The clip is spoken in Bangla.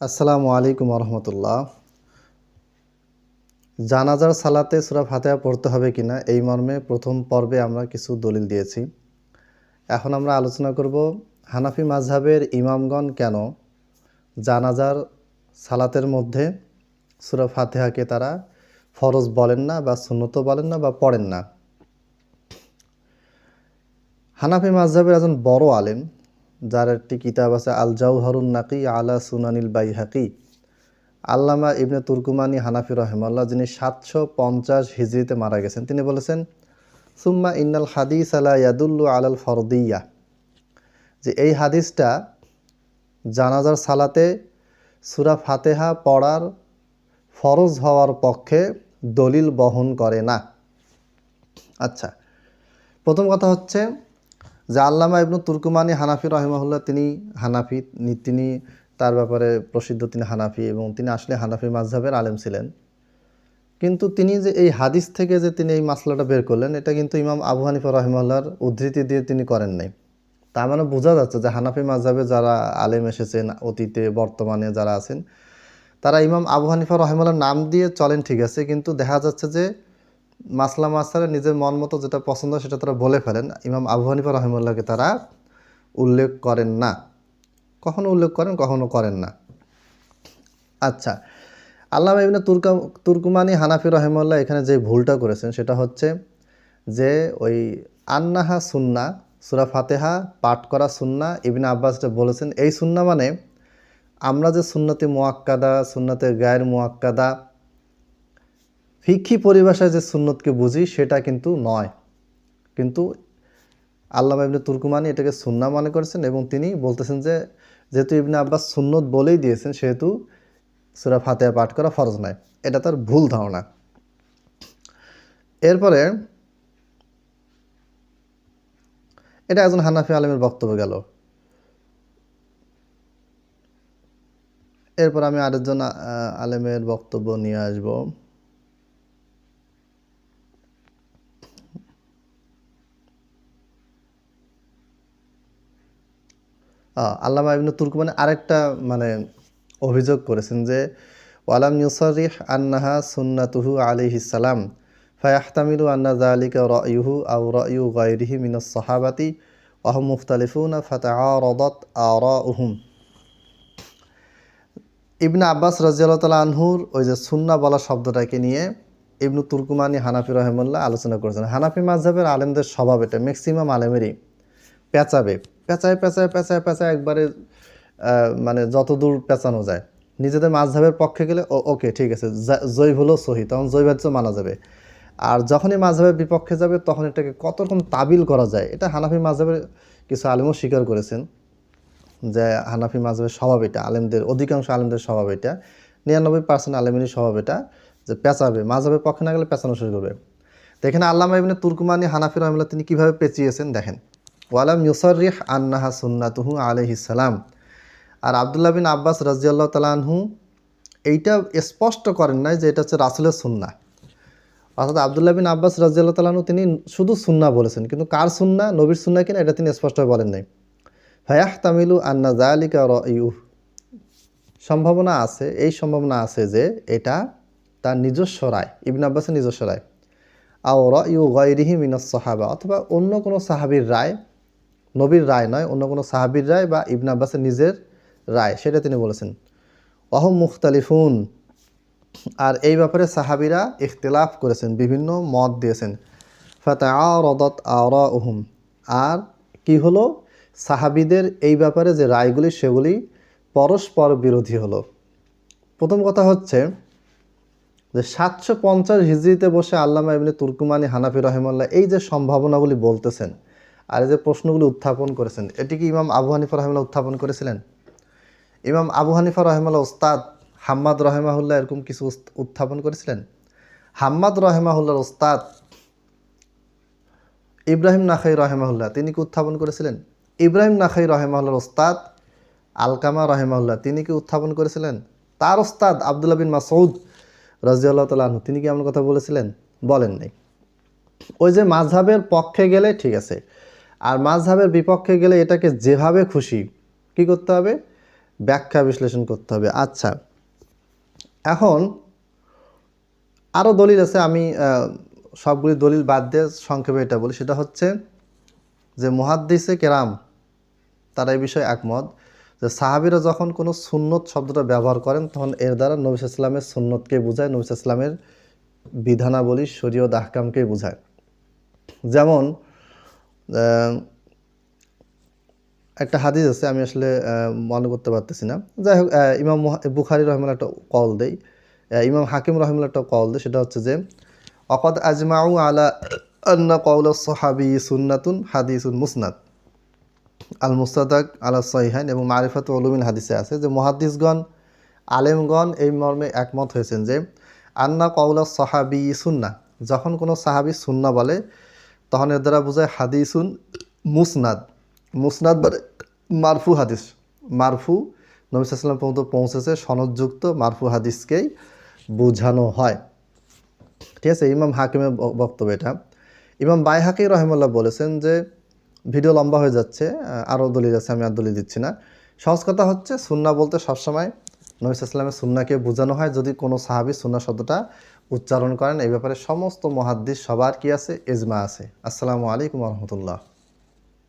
আসসালামু আলাইকুম রহমতুল্লাহ জানাজার সালাতে সুরা ফাতেহা পড়তে হবে কিনা, এই মর্মে প্রথম পর্বে আমরা কিছু দলিল দিয়েছি। এখন আমরা আলোচনা করব হানাফি মাঝহাবের ইমামগণ কেন জানাজার সালাতের মধ্যে সুরা ফাতেহাকে তারা ফরজ বলেন না বা সুন্নত বলেন না বা পড়েন না। হানাফি মাঝহাবের একজন বড় আলেম যার একটি কিতাব আছে আল জাউহারুন নাকি আলা সুনানিল বাইহাকি। আল্লামা ইবনে তুর্কুমানি হানাফি রহমাল্লাহ যিনি সাতশো পঞ্চাশ হিজড়িতে মারা গেছেন, তিনি বলেছেন, সুম্মা ইন্নাল হাদিস আলা ইয়াদুল্লু আলাল ফরদিয়া। যে এই হাদিসটা জানাজার সালাতে সুরা ফাতেহা পড়ার ফরজ হওয়ার পক্ষে দলিল বহন করে না। আচ্ছা প্রথম কথা হচ্ছে যে আল্লামা ইবনু তুর্কুমানি হানাফি রহিমাহুল্লাহ, তিনি হানাফি তিনি তার ব্যাপারে প্রসিদ্ধ তিনি হানাফি এবং তিনি আসলে হানাফি মাঝহাবের আলেম ছিলেন। কিন্তু তিনি যে এই হাদিস থেকে যে তিনি এই মাসলাটা বের করলেন, এটা কিন্তু ইমাম আবু হানিফা রহিমাল্লাহর উদ্ধৃতি দিয়ে তিনি করেন নাই। তার মানে বোঝা যাচ্ছে যে হানাফি মাঝহাবে যারা আলেম এসেছেন, অতীতে, বর্তমানে যারা আছেন, তারা ইমাম আবু হানিফা রহিমাল্লাহর নাম দিয়ে চলেন ঠিক আছে, কিন্তু দেখা যাচ্ছে যে মাসলা মাসারে নিজের মন মতো যেটা পছন্দ সেটা তারা বলে ফেলেন। ইমাম আবু হানিফা রহিমুল্লাহকে তারা উল্লেখ করেন না। কখনো উল্লেখ করেন, কখনো করেন না। আচ্ছা আল্লাহ ইবনে তুর্কা, তুর্কুমানি হানাফি রহিমুল্লাহ এখানে যে ভুলটা করেছেন সেটা হচ্ছে যে ওই আন্নাহা সুন্না, সুরা ফাতেহা পাঠ করা সুন্না ইবনে আব্বাস যেটা বলেছেন, এই সুন্না মানে আমরা যে সুন্নতি মোয়াক্কাদা সুন্নতে গায়ের মোয়াক্কাদা ফিক্ষি পরিভাষায় যে সুন্নতকে বুঝি, সেটা কিন্তু নয়। কিন্তু আল্লামা ইবনে তুর্কুমানি এটাকে সুন্না মনে করেছেন এবং তিনি বলতেছেন যে, যেহেতু ইবনে আব্বাস সুন্নত বলেই দিয়েছেন, সেহেতু সুরা ফাতেহা পাঠ করা ফরজ নয়। এটা তার ভুল ধারণা। এরপরে এটা একজন হানাফি আলেমের বক্তব্য গেল। এরপর আমি আরেকজন আলেমের বক্তব্য নিয়ে আসব। আল্লামা ইবনু তুর্কমানে আরেকটা মানে অভিযোগ করেছেন যে, ওয়ালাম ইউসরিহ আন্নাহা সুন্নাতুহু আলিহিস সালাম, ফায়াহতামিলু আন্না জালিকা রায়ুহু আও রায়ু গায়রিহি মিনাস সাহাবাতি ওয়াহুম মুখতালিফুনা ফাতাআরাদাত আরাউহুম। ইবনে আব্বাস রাজিয়াল্লাহ আনহুর ওই যে সুন্না বলা শব্দটাকে নিয়ে ইবনু তুর্কুমানি হানাফি রহমুল্লাহ আলোচনা করেছেন। হানাফি মাঝহাবের আলেমদের স্বভাব এটা ম্যাক্সিমাম আলেমেরই পেঁচাবে। পেঁচায় পেঁচায় পেঁচায় পেঁচায় একবারে মানে যত দূর পেঁচানো যায়। নিজেদের মাঝহাবের পক্ষে গেলে ওকে, ঠিক আছে জৈব হলো সহি, তখন জৈবাচ্য মানা যাবে। আর যখনই মাঝহাবের বিপক্ষে যাবে, তখন এটাকে কত রকম তাবিল করা যায়, এটা হানাফি মাঝহাবের কিছু আলেমও স্বীকার করেছেন যে হানাফি মাঝহাবের স্বভাব এটা, আলেমদের, অধিকাংশ আলেমদের স্বভাব এটা, নিরানব্বই পার্সেন্ট আলেমেরই স্বভাব এটা, যে পেঁচাবে মাঝহাবের পক্ষে না গেলে পেঁচানো শুরু করবে। তো এখানে আল্লামা ইবনে তুর্কুমানি হানাফি রহমুল্লাহ তিনি কীভাবে পেঁচিয়েছেন, দেখেন। ওয়ালাম ইউসরিহ আন্নাহা সুন্নাতুহু আলাইহিস সালাম। আর আবদুল্লাহ বিন আব্বাস রাজিয়াল্লাহ তালানহু এইটা স্পষ্ট করেন নাই যে এটা হচ্ছে রাসুলের সুন্না অর্থাৎ আবদুল্লাহ বিন আব্বাস রাজিয়াল্লাহ তালানহু তিনি শুধু সুন্না বলেছেন, কিন্তু কার সুন্না নবীর সুন্না কিনা এটা তিনি স্পষ্টভাবে বলেন নাই। ফায়াহ তামিলু আন্না জালিকা রয়ু সম্ভাবনা আছে, এই সম্ভাবনা আছে যে এটা তার নিজস্ব রায়, ইবিন আব্বাসের নিজস্ব রায়। আও রয়ু গয়রিহি মিনাস সাহাবা, অথবা অন্য কোনো সাহাবির রায় নবীর রায় নয়, অন্য কোনো সাহাবির রায় বা ইবন আব্বাসের নিজের রায়, সেটা তিনি বলেছেন। অহম মুখতালিফুন। আর এই ব্যাপারে সাহাবিরা ইখতিলাফ করেছেন, বিভিন্ন মত দিয়েছেন। ফাতা রদত আরা উহুম আর কি হলো? সাহাবিদের এই ব্যাপারে যে রায়গুলি, সেগুলি পরস্পর বিরোধী হলো। প্রথম কথা হচ্ছে যে সাতশো পঞ্চাশ হিজড়িতে বসে আল্লামা ইবনে তুর্কুমানি হানাফি রহমাল্লাহ এই যে সম্ভাবনাগুলি বলতেছেন আর যে প্রশ্নগুলি উত্থাপন করেছেন, এটি কি ইমাম আবু হানিফা রহমাল্লাহ উত্থাপন করেছিলেন? ইমাম আবু হানিফা রহমাল্লাহ ওস্তাদ হাম্মাদ রহেমাহুল্লাহ এরকম কিছু উত্থাপন করেছিলেন? হাম্মাদ রহেমাহুল্লাহর ওস্তাদ ইব্রাহিম নাখাই রহেমাহুল্লাহ, তিনি কি উত্থাপন করেছিলেন? ইব্রাহিম নাখাই রহেমাহুল্লাহর ওস্তাদ আলকামা রহেমাহুল্লাহ, তিনি কি উত্থাপন করেছিলেন? তার ওস্তাদ আবদুল্লাহ বিন মাসউদ রাজিয়াল্লাহ তালা তিনি কি এমন কথা বলেছিলেন? বলেন নাই। ওই যে মাঝহাবের পক্ষে গেলে ঠিক আছে আর মাঝহাবের বিপক্ষে গেলে এটাকে যেভাবে খুশি কি করতে হবে? ব্যাখ্যা বিশ্লেষণ করতে হবে। আচ্ছা এখন আরও দলিল আছে, আমি সবগুলি দলিল বাদ দিয়ে সংক্ষেপে এটা বলি। সেটা হচ্ছে যে মুহাদ্দিসে কেরাম, তারা এই বিষয়ে একমত যে সাহাবিরা যখন কোনো সুন্নত শব্দটা ব্যবহার করেন, তখন এর দ্বারা নবী ইসলামের সুন্নতকে বোঝায়, নবী ইসলামের বিধানাবলী শরীয় দাহকামকে বোঝায়। যেমন একটা হাদিস আছে, আমি আসলে মনে করতে পারতেছি না। যাই হোক ইমাম বুখারি রহমান একটা কল দেই ইমাম হাকিম রহমান একটা কল দেয়, সেটা হচ্ছে যে, অকদ আজমাউ আলা আন্না কৌল সাহাবি সুন্নাতুন হাদিসুন মুসনাদ। আল মুস্তাদাক আলা সহিহান এবং মারিফাত উলুমিন হাদিসে আছে যে, মুহাদ্দিসগণ, আলেমগণ এই মর্মে একমত হয়েছেন যে, আন্না কৌলা সাহাবি সুন্না যখন কোনো সাহাবি সুন্না বলে তখন এর দ্বারা বোঝায় হাদিসুন মুসনাদ। মুসনাদ মানে মারফু হাদিস। মারফু নবী সাল্লাম পর্যন্ত পৌঁছেছে, সনদযুক্ত মারফু হাদিসকেই বোঝানো হয়। ঠিক আছে, ইমাম হাকিমের বক্তব্য এটা। ইমাম বাই হাকি রহমুল্লাহ বলেছেন যে, ভিডিও লম্বা হয়ে যাচ্ছে আরও দলিল আছে, আমি আর দলিল দিচ্ছি না। সহজ কথা হচ্ছে, সুন্না বলতে সবসময় নবী ইসলামের সুন্নাকে বোঝানো হয় যদি কোনো সাহাবি সুন্না শব্দটা উচ্চারণ করেন এই ব্যাপারে সমস্ত মহাদ্দিস সবার কি আছে? এজমা আছে। আসসালামু আলাইকুম রহমতুল্লাহ।